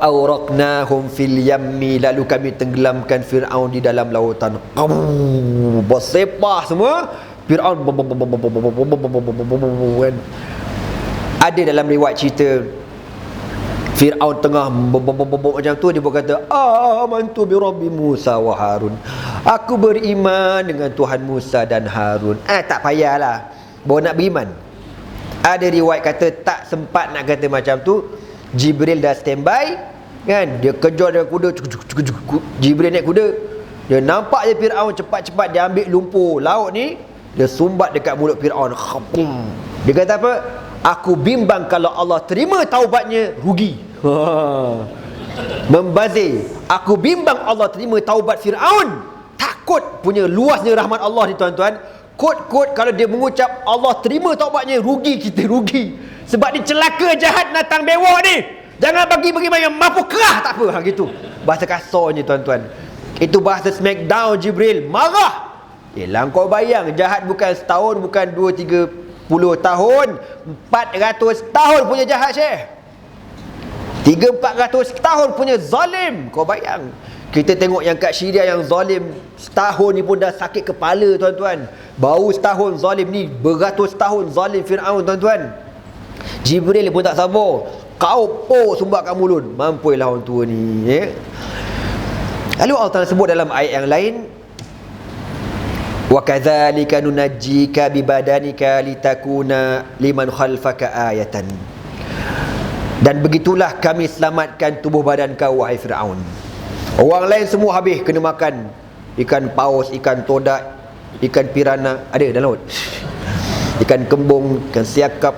fa'awraqnahum fil yammi lalu kami tenggelamkan Firaun di dalam lautan Abu bersepah semua Firaun kan ada dalam riwayat cerita Fir'aun tengah macam tu dia berkata amantu bi rabbi Musa wa Harun aku beriman dengan Tuhan Musa dan Harun eh tak payahlah bawa nak beriman ada riwayat kata tak sempat nak kata macam tu Jibril dah standby kan dia kejar dengan kuda Jibril naik kuda dia nampak je Fir'aun cepat-cepat dia ambil lumpur laut ni dia sumbat dekat mulut Fir'aun dia kata apa Aku bimbang kalau Allah terima taubatnya rugi. Ha. Membazir. Aku bimbang Allah terima taubat Firaun. Takut punya luasnya rahmat Allah ni tuan-tuan. Kod-kod kalau dia mengucap Allah terima taubatnya rugi kita rugi. Sebab dia celaka jahat natang bewok ni. Jangan bagi bagi yang mampu kerah tak apa ha gitu. Bahasa kasarnya tuan-tuan. Itu bahasa smackdown Jibril. Marah. Yelah kau bayang jahat bukan setahun bukan dua tiga 10 tahun 400 tahun punya jahat syekh 3-400 tahun punya zalim kau bayang kita tengok yang kat Syria yang zalim setahun ni pun dah sakit kepala tuan-tuan. Baru setahun zalim ni beratus tahun zalim Fir'aun tuan-tuan. Jibril pun tak sabar. Kau po sumbat kat mulut. Mampuilah orang tua ni eh? lalu Allah sebut dalam ayat yang lain wa kadzalika nunajjika bi badanika litakuna liman khalfaka ayatan. Dan begitulah kami selamatkan tubuh badan kau wahai Firaun orang lain semua habis. Kena makan ikan paus ikan todak ikan pirana ada dalam laut. Ikan kembung ikan siakap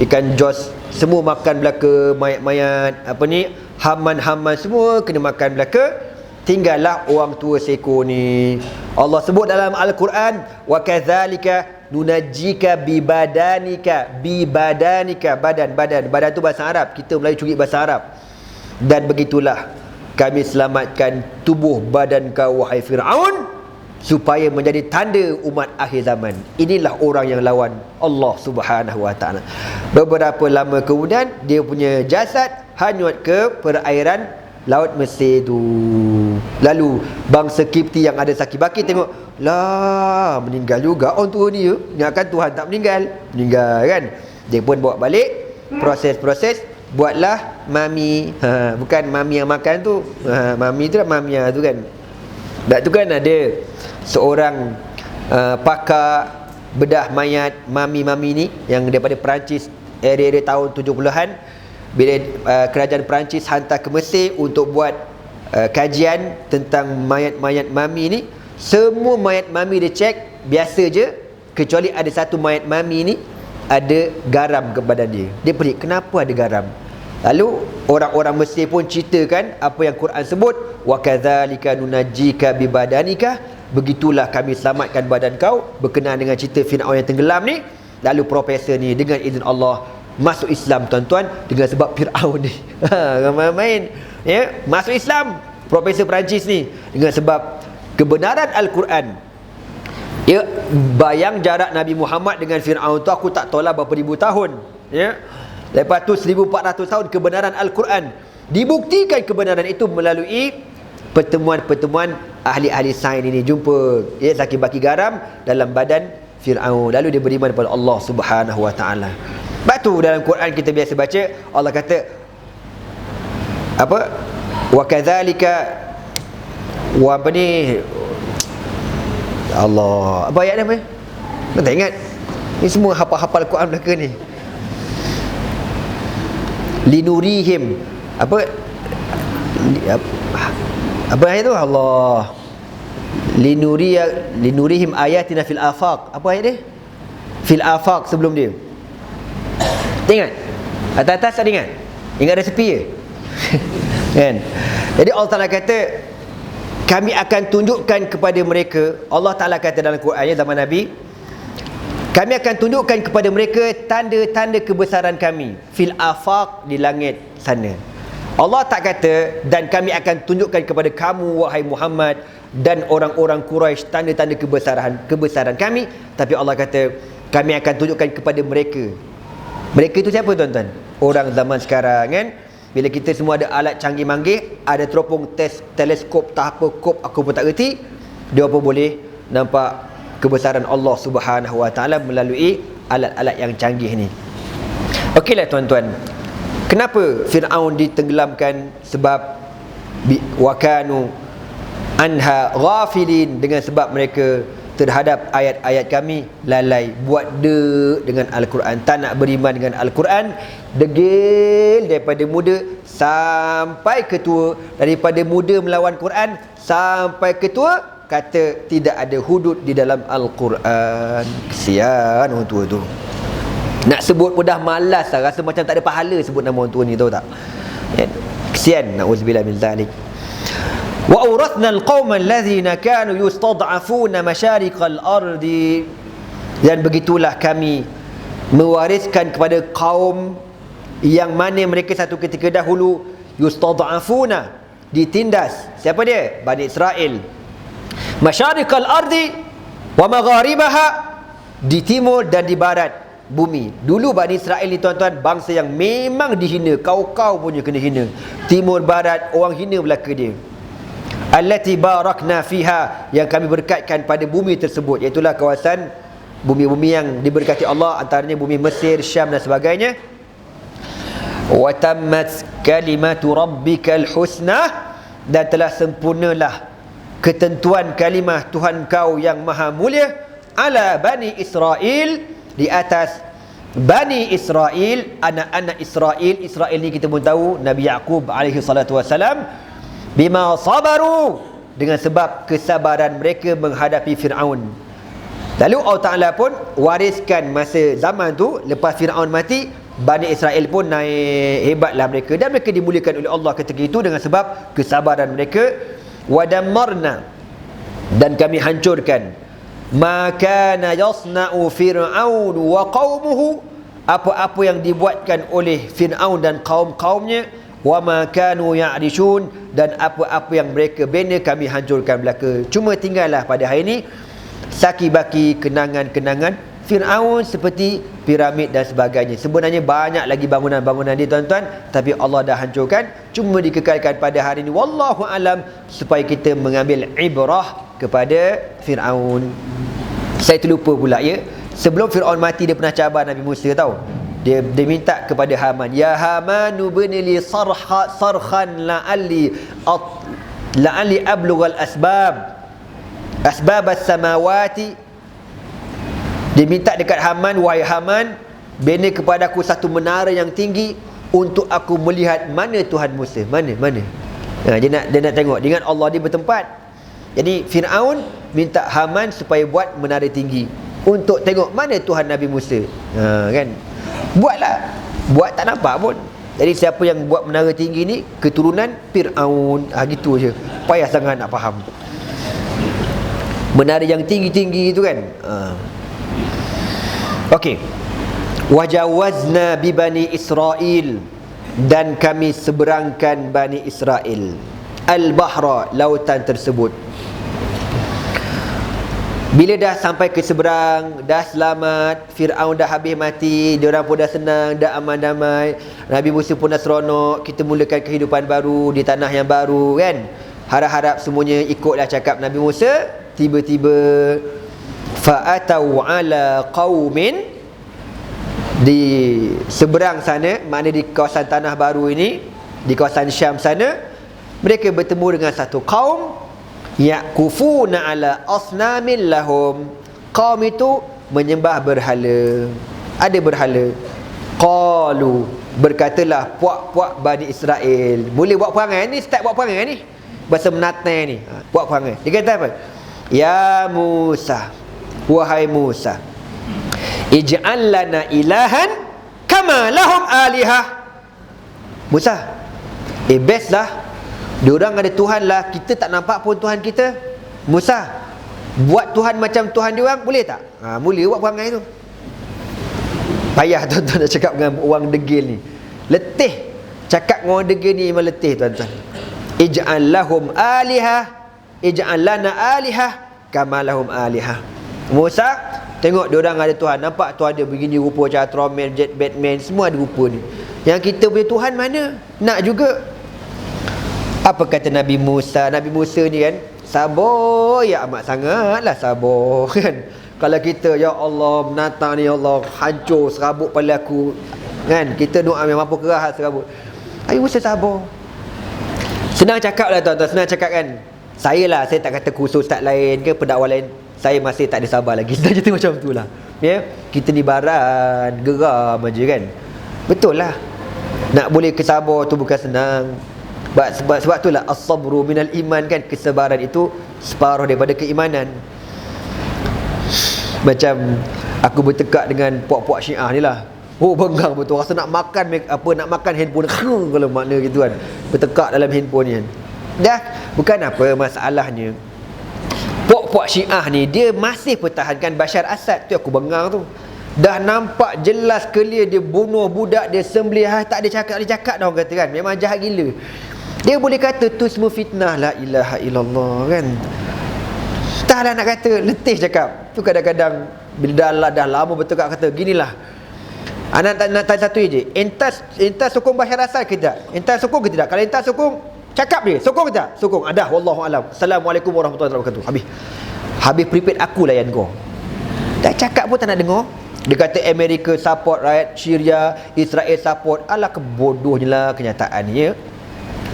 ikan jos. Semua makan belaka mayat-mayat apa ni haman-haman semua kena makan belaka. Tinggallah orang tua seko ni. Allah sebut dalam al-Quran wa kadzalika nunajjika bi badanika bi badanika badan badan. Badan tu bahasa Arab. Kita Melayu curi bahasa Arab. Dan begitulah kami selamatkan tubuh badan kau wahai Firaun supaya menjadi tanda umat akhir zaman. Inilah orang yang lawan Allah Subhanahu wa taala. Beberapa lama kemudian dia punya jasad hanyut ke perairan Laut Mesir tu Lalu bangsa Kipti yang ada sakit baki tengok Lah meninggal juga orang tua ni ya. Ingatkan Tuhan tak meninggal. Meninggal kan? Dia pun bawa balik. Proses-proses Buatlah mami ha, Bukan mami yang makan tu ha, Mami tu lah mamia tu kan. Dan tu kan ada Seorang uh, pakar Bedah mayat mami-mami ni Yang daripada Perancis Area-area tahun 70-an bila uh, kerajaan Perancis hantar ke Mesir untuk buat uh, kajian tentang mayat-mayat mami ni. Semua mayat mami dia cek biasa je kecuali ada satu mayat mami ni ada garam ke badan dia. Dia pelik. Kenapa ada garam? Lalu orang-orang Mesir pun ceritakan apa yang Quran sebut wa kadzalika nunajjika bi badanika begitulah kami selamatkan badan kau berkenaan dengan cerita Firaun yang tenggelam ni. Lalu profesor ni dengan izin Allah masuk Islam tuan-tuan dengan sebab Firaun ni. Ha main ya masuk Islam. Profesor Perancis ni dengan sebab kebenaran Al-Quran. Ya bayang jarak Nabi Muhammad dengan Firaun tu aku tak tahulah berapa ribu tahun ya. Lepas tu 1400 tahun kebenaran Al-Quran dibuktikan kebenaran itu melalui pertemuan-pertemuan ahli-ahli sains ini jumpa ya sakit baki garam dalam badan Firaun lalu dia beriman kepada Allah Subhanahu wa taala Batu dalam Quran kita biasa baca Allah kata apa? Wa kadzalika wa apa ni? Allah. Apa ayat ni apa? Tak ingat. Ni semua hafal-hafal Quran belaka ni. Linurihim apa? Apa ayat tu? Allah. Linuriya linurihim ayatina fil afaq. Apa ayat dia? Fil afaq sebelum dia. Ingat? Atas-atas tak ingat? Ingat resepi je? kan? Jadi Allah Ta'ala kata kami akan tunjukkan kepada mereka Allah Ta'ala kata dalam Quran ya, zaman Nabi kami akan tunjukkan kepada mereka tanda-tanda kebesaran kami fil afaq di langit sana Allah tak kata dan kami akan tunjukkan kepada kamu wahai Muhammad dan orang-orang Quraisy tanda-tanda kebesaran kebesaran kami tapi Allah kata kami akan tunjukkan kepada mereka mereka itu siapa tuan-tuan? Orang zaman sekarang kan? Bila kita semua ada alat canggih manggih ada teropong tes teleskop tak apa kop aku pun tak reti dia pun boleh nampak kebesaran Allah Subhanahu Wa Taala melalui alat-alat yang canggih ni. Okeylah tuan-tuan. Kenapa Firaun ditenggelamkan? Sebab wakanu anha ghafilin dengan sebab mereka terhadap ayat-ayat kami lalai buat de dengan al-Quran. Tak nak beriman dengan al-Quran degil daripada muda sampai ketua daripada muda melawan Quran sampai ketua kata tidak ada hudud di dalam al-Quran. Kesian orang tua tu. Nak sebut pun dah malas lah. rasa macam tak ada pahala sebut nama orang tua ni tahu tak? Kesian. Na'udzubillah min zalik awrathna alqawma alladhina kanu yustad'afuna masyariqal ardi dan begitulah kami mewariskan kepada kaum yang mana mereka satu ketika dahulu yustad'afuna ditindas. Siapa dia? Bani Israel. Masyariqal ardi wa magharibaha di timur dan di barat bumi. Dulu Bani Israel ni tuan-tuan bangsa yang memang dihina. Kau-kau punya kena hina. Timur barat orang hina belaka dia allati barakna fiha yang kami berkatkan pada bumi tersebut iaitu kawasan bumi-bumi yang diberkati Allah antaranya bumi Mesir, Syam dan sebagainya. Wa tammat kalimatu rabbikal husna dan telah sempurnalah ketentuan kalimah Tuhan kau yang maha mulia ala bani Israel di atas Bani Israel, anak-anak Israel, Israel ni kita pun tahu Nabi Yaqub alaihi salatu wasalam bima sabaru. Dengan sebab kesabaran mereka menghadapi Firaun. Lalu Allah Taala pun wariskan masa zaman tu lepas Firaun mati, Bani Israel pun naik hebatlah mereka. Dan mereka dimuliakan oleh Allah ketika itu dengan sebab kesabaran mereka. Wadamarna. Dan kami hancurkan. Maka na yasna'u fir'aun wa qaumuhu apa-apa yang dibuatkan oleh Firaun dan kaum-kaumnya wa ma kanu ya'rishun. Dan apa-apa yang mereka bina kami hancurkan belaka. Cuma tinggallah pada hari ini. Saki baki kenangan-kenangan. Firaun seperti piramid dan sebagainya. Sebenarnya banyak lagi bangunan-bangunan dia tuan-tuan. Tapi Allah dah hancurkan. Cuma dikekalkan pada hari ini. Wallahu alam. Supaya kita mengambil ibrah kepada Firaun. Saya terlupa pula ya. Sebelum Firaun mati dia pernah cabar Nabi Musa tahu dia, dia minta kepada Haman ya Haman bani li sarha sarhan la'alli la'alli ablughal asbab asbab as-samawati. Dia minta dekat Haman wahai Haman bina kepada aku satu menara yang tinggi untuk aku melihat mana Tuhan Musa. Mana mana? Ha, dia nak dia nak tengok. Dengan Allah dia bertempat. Jadi Firaun minta Haman supaya buat menara tinggi untuk tengok mana Tuhan Nabi Musa. Ha, kan Buatlah. Buat tak nampak pun. Jadi siapa yang buat menara tinggi ni Keturunan Fir'aun. Ha, Gitu je. Payah sangat nak faham. Menara yang tinggi-tinggi tu kan? Ha. Okey. Wajawazna bibani Israel. Dan kami seberangkan Bani Israel. Al-Bahra Lautan tersebut bila dah sampai ke seberang, dah selamat, Firaun dah habis mati, dia orang pun dah senang, dah aman damai. Nabi Musa pun dah seronok, kita mulakan kehidupan baru di tanah yang baru kan. Harap-harap semuanya ikutlah cakap Nabi Musa. Tiba-tiba fa'atau ala qaumin di seberang sana, mana di kawasan tanah baru ini, di kawasan Syam sana, mereka bertemu dengan satu kaum yakufuna ala asnamin lahum. Kaum itu menyembah berhala. Ada berhala. Qalu berkatalah puak-puak Bani Israel. Boleh buat perangai ni? Start buat perangai ni? Bahasa menatai ni. Ha, buat perangai. Dia kata apa? Ya Musa wahai Musa ij'al lana ilahan kama lahum alihah. Musa eh best lah Diorang ada Tuhan lah. Kita tak nampak pun Tuhan kita. Musa Buat Tuhan macam Tuhan diorang Boleh tak? Ha, boleh. Buat perangai tu. Payah tuan-tuan nak cakap dengan orang degil ni. Letih. Cakap dengan orang degil ni memang letih tuan-tuan. Ij'al lahum alihah. Ij'al lana alihah. Kama lahum alihah. Musa Tengok diorang ada Tuhan. Nampak Tuhan dia begini rupa macam Ultraman, Jet, Batman Semua ada rupa ni. Yang kita punya Tuhan mana? Nak juga. Apa kata Nabi Musa? Nabi Musa ni kan sabar ya amat sangatlah sabar kan. Kalau kita ya Allah menatang ni ya Allah hancur serabut pada aku kan kita doa memang apa kerah serabut. Ayo Musa sabar. Senang cakap lah tuan-tuan, senang cakap kan. Saya lah, saya tak kata khusus tak lain ke pendakwa lain. Saya masih tak ada sabar lagi. Senang cerita macam tu lah. Ya? Kita ni baran, geram aja kan. Betul lah. Nak boleh kesabar tu bukan senang. Sebab, sebab, sebab tu lah as-sabru minal iman kan? Kesabaran itu separuh daripada keimanan. Macam aku bertekak dengan puak-puak Syiah ni lah. Oh benggang betul. Rasa nak makan apa Nak makan handphone. Kalau makna gitu kan. Bertekak dalam handphone ni kan. Dah Bukan apa masalahnya. Puak-puak syiah ni Dia masih pertahankan Bashar Assad. Tu aku bengang tu. Dah nampak jelas clear Dia bunuh budak Dia sembelih. Ha, Tak ada cakap Tak ada cakap dah orang kata kan. Memang jahat gila Dia boleh kata Tu semua fitnah La ilaha illallah kan Tak lah nak kata Letih cakap Tu kadang-kadang Bila dah, dah lama betul kat kata Ginilah Anak nak, nak tanya satu je. Entas entas sokong Bashar Assad ke tidak? Entas sokong ke tidak? Kalau entas sokong, cakap dia. Sokong ke tidak? Sokong. Ada. Wallahu alam. Assalamualaikum warahmatullahi wabarakatuh. Habis. Habis prepaid aku layan kau. Tak cakap pun tak nak dengar. Dia kata Amerika support rakyat Syria, Israel support. Alah kebodohnya lah kenyataannya.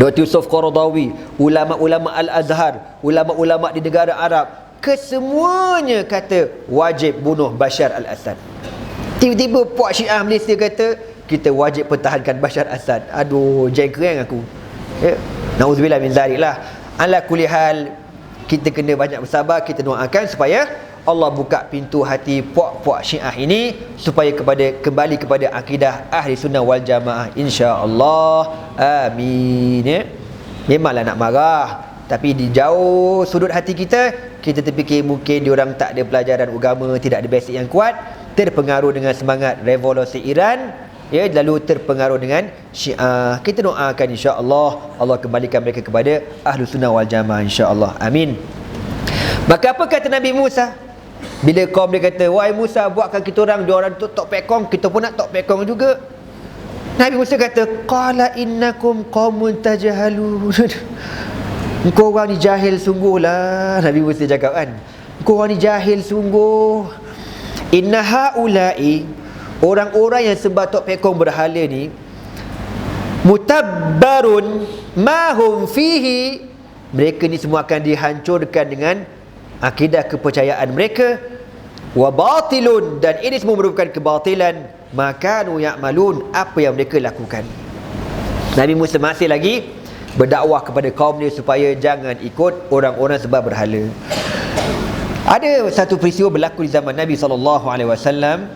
Dr. Yusuf Qaradawi, ulama-ulama Al-Azhar, ulama-ulama di negara Arab, kesemuanya kata wajib bunuh Bashar al-Assad. Tiba-tiba puak syiah Malaysia kata kita wajib pertahankan Bashar Assad. Aduh, jengkereng aku. Ya. Nauzubillah min zalik lah. Ala kulihal kita kena banyak bersabar, kita doakan supaya Allah buka pintu hati puak-puak syiah ini supaya kepada kembali kepada akidah ahli sunnah wal jamaah insya-Allah. Amin. Ya. Memanglah nak marah tapi di jauh sudut hati kita kita terfikir mungkin diorang tak ada pelajaran agama, tidak ada basic yang kuat terpengaruh dengan semangat revolusi Iran ya lalu terpengaruh dengan Syiah kita doakan insya-Allah Allah kembalikan mereka kepada ahlu sunnah wal jamaah insya-Allah amin maka apa kata Nabi Musa bila kaum dia kata wahai Musa buatkan kita orang dia orang tok pekong kita pun nak tok pekong juga. Nabi Musa kata qala innakum qaumun tajhalun. Engkau orang ni jahil sungguhlah Nabi Musa cakap kan. Engkau orang ni jahil sungguh. Inna haula'i orang-orang yang sembah tok pekong berhala ni mutabbarun ma hum fihi. Mereka ni semua akan dihancurkan dengan akidah kepercayaan mereka wa batilun dan ini semua merupakan kebatilan makanu ya'malun apa yang mereka lakukan. Nabi Musa masih lagi berdakwah kepada kaum ni supaya jangan ikut orang-orang sebab berhala. Ada satu peristiwa berlaku di zaman Nabi sallallahu alaihi wasallam.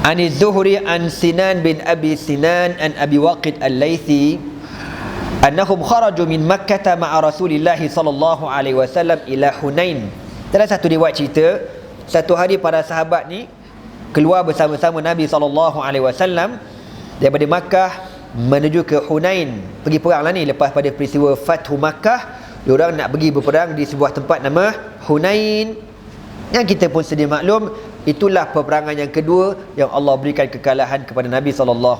Ani Zuhri an Sinan bin Abi Sinan an Abi Waqid Al-Laythi annahum kharaju min Makkah ma'a Rasulillah sallallahu alaihi wasallam ila Hunain. Dalam satu riwayat cerita, satu hari para sahabat ni keluar bersama-sama Nabi sallallahu alaihi wasallam daripada Makkah menuju ke Hunain. Pergi perang lah ni lepas pada peristiwa Fathu Makkah diorang nak pergi berperang di sebuah tempat nama Hunain. Yang kita pun sedia maklum itulah peperangan yang kedua yang Allah berikan kekalahan kepada Nabi SAW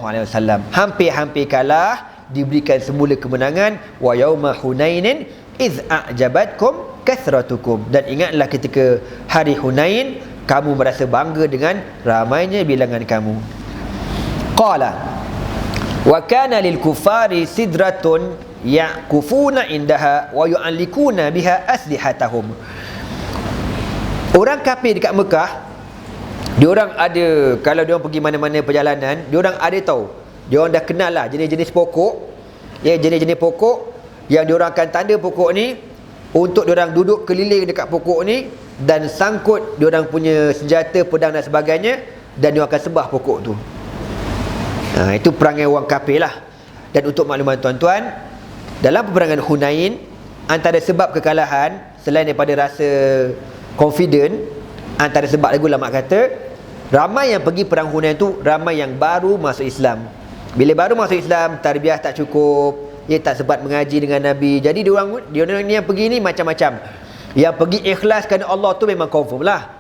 hampir-hampir kalah diberikan semula kemenangan wa yauma hunainin iz a'jabatkum kathratukum dan ingatlah ketika hari Hunain kamu merasa bangga dengan ramainya bilangan kamu. Qala wa kana lil kufari sidratun yaqufuna indaha wa yu'allikuna biha aslihatahum. Orang kafir dekat Mekah dia orang ada kalau dia orang pergi mana-mana perjalanan dia orang ada tahu dia orang dah kenal lah jenis-jenis pokok ya jenis-jenis pokok yang dia orang akan tanda pokok ni untuk dia orang duduk keliling dekat pokok ni dan sangkut dia orang punya senjata pedang dan sebagainya dan dia akan sembah pokok tu Ha, itu perangai orang kafir lah. Dan untuk makluman tuan-tuan, dalam peperangan Hunain, antara sebab kekalahan, selain daripada rasa confident, antara sebab lagu lama kata, ramai yang pergi perang Hunain tu ramai yang baru masuk Islam. Bila baru masuk Islam, tarbiyah tak cukup, dia tak sempat mengaji dengan Nabi. Jadi dia orang dia orang yang pergi ni macam-macam. Yang pergi ikhlas kerana Allah tu memang confirm lah.